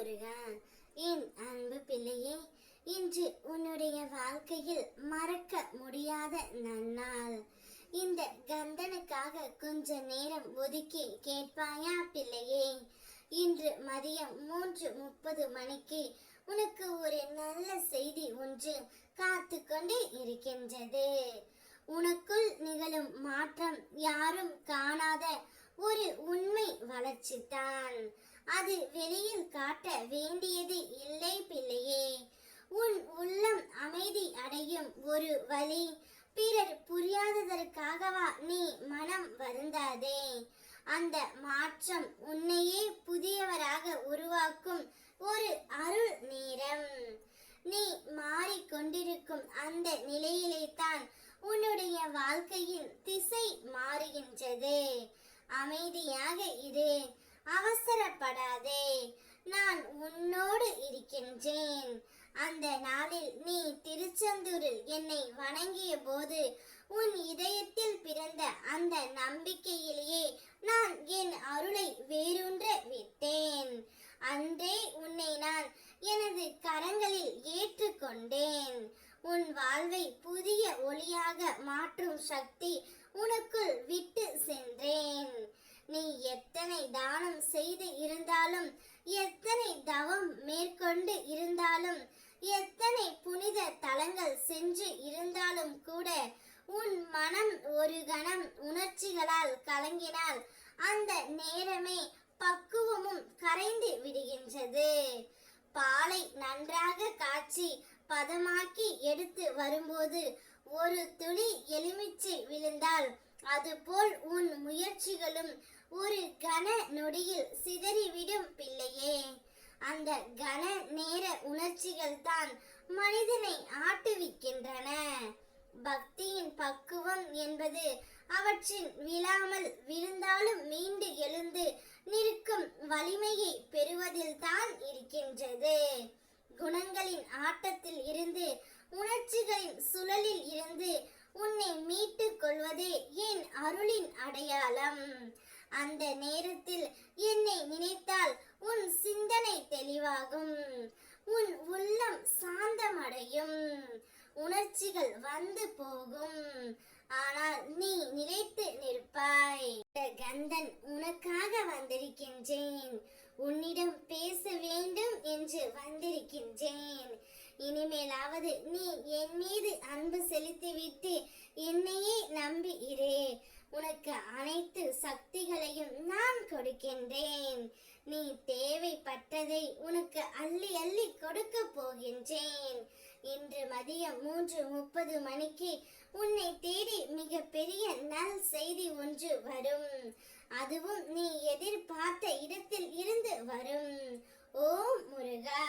முருகா என் அன்பு பிள்ளையே இன்று உன்னுடைய வாழ்க்கையில் மறக்க முடியாத நன்னாள். இந்த கந்தனுக்காக கொஞ்ச நேரம் ஒதுக்கி கேட்பாயா பிள்ளையே? இன்று மதியம் மூன்று முப்பது மணிக்கு உனக்கு ஒரு நல்ல செய்தி ஒன்று காத்து கொண்டே இருக்கின்றது. உனக்குள் நிகழும் மாற்றம் யாரும் காணாத ஒரு உண்மை வளர்ச்சித்தான் அது வெளியில் காட்ட வேண்டியது இல்லை பிள்ளையே. உன் உள்ளம் அமைதி அடையும் ஒரு வழி. பிறர் புரியாததற்காகவா நீ மனம் வருந்தாதே. அந்த மாற்றம் உன்னையே புதியவராக உருவாக்கும் ஒரு அருள் நேரம். நீ மாறிக்கொண்டிருக்கும் அந்த நிலையிலே தான் உன்னுடைய வாழ்க்கையின் திசை மாறுகின்றது. அமைதியாக இரு. அவசரப்படாதே. நான் உன்னோடு இருக்கின்றேன். அந்த நாளில் நீ திருச்செந்தூரில் என்னை வணங்கிய போது உன் இதயத்தில் பிறந்த அந்த நம்பிக்கையிலேயே நான் என் அருளை வேரூன்ற விட்டேன். அன்றே உன்னை நான் எனது கரங்களில் ஏற்றுக்கொண்டேன். உன் வாழ்வை புதிய ஒளியாக மாற்றும் சக்தி உனக்குள் விட்டு சென்றேன். நீ எத்தனை தானம் செய்து இருந்தாலும் எத்தனை தவம் மேற்கொண்டு இருந்தாலும் எத்தனை புனித தலங்கள் சென்று இருந்தாலும் கூட உன் மனம் ஒரு கணம் உணர்ச்சிகளால் கலங்கினால் அந்த நேரமே பக்குவமும் கரைந்து விடுகின்றது. பாலை நன்றாக காய்ச்சி பதமாக்கி எடுத்து வரும்போது ஒரு துளி எலுமிச்சை விழுந்தால் அதுபோல் உன் முயற்சிகளும் ஒரு கன நொடியில் சிதறிவிடும் பிள்ளையே. அந்த கன நேர உணர்ச்சிகள் தான் மனிதனை ஆட்டுவிக்கின்றன. பக்தியின் பக்குவம் என்பது அவற்றின் விழாமல் விழுந்தாலும் மீண்டு எழுந்து நிற்கும் வலிமையை பெறுவதில் தான் இருந்து உணர்ச்சிகளின் சுழலில் இருந்து உன்னை மீட்டுக் கொள்வதே என் அருளின் அடையாளம். அந்த நேரத்தில் என்னை நினைத்தால் உன் சிந்தனை தெளிவாகும். உன் உள்ளம் சாந்தமடையும். உணர்ச்சிகள் வந்து போகும். ஆனால் நீ நிலைத்து நிற்பாய். இந்த கந்தன் உனக்காக வந்திருக்கின்றேன். உன்னிடம் பேச வேண்டும் என்று வந்திருக்கின்றேன். இனிமேலாவது நீ என் மீது அன்பு செலுத்திவிட்டு என்னையே நம்புகிறே உனக்கு அனைத்து சக்திகளையும் நான் கொடுக்கின்றேன். நீ தேவைப்பட்டதை உனக்கு அள்ளி அள்ளி கொடுக்க போகின்றேன். இன்று மதியம் மூன்று முப்பது மணிக்கு உன்னை தேடி மிக பெரிய நல் செய்தி ஒன்று வரும். அதுவும் நீ எதிர்பார்த்த இடத்தில் இருந்து வரும். ஓம் முருகா!